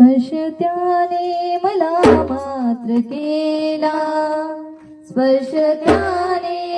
स्पर्श त्याने मला मात्र केला. स्पर्श त्याने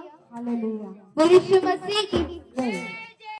हालेलुया यीशु मसीह की जय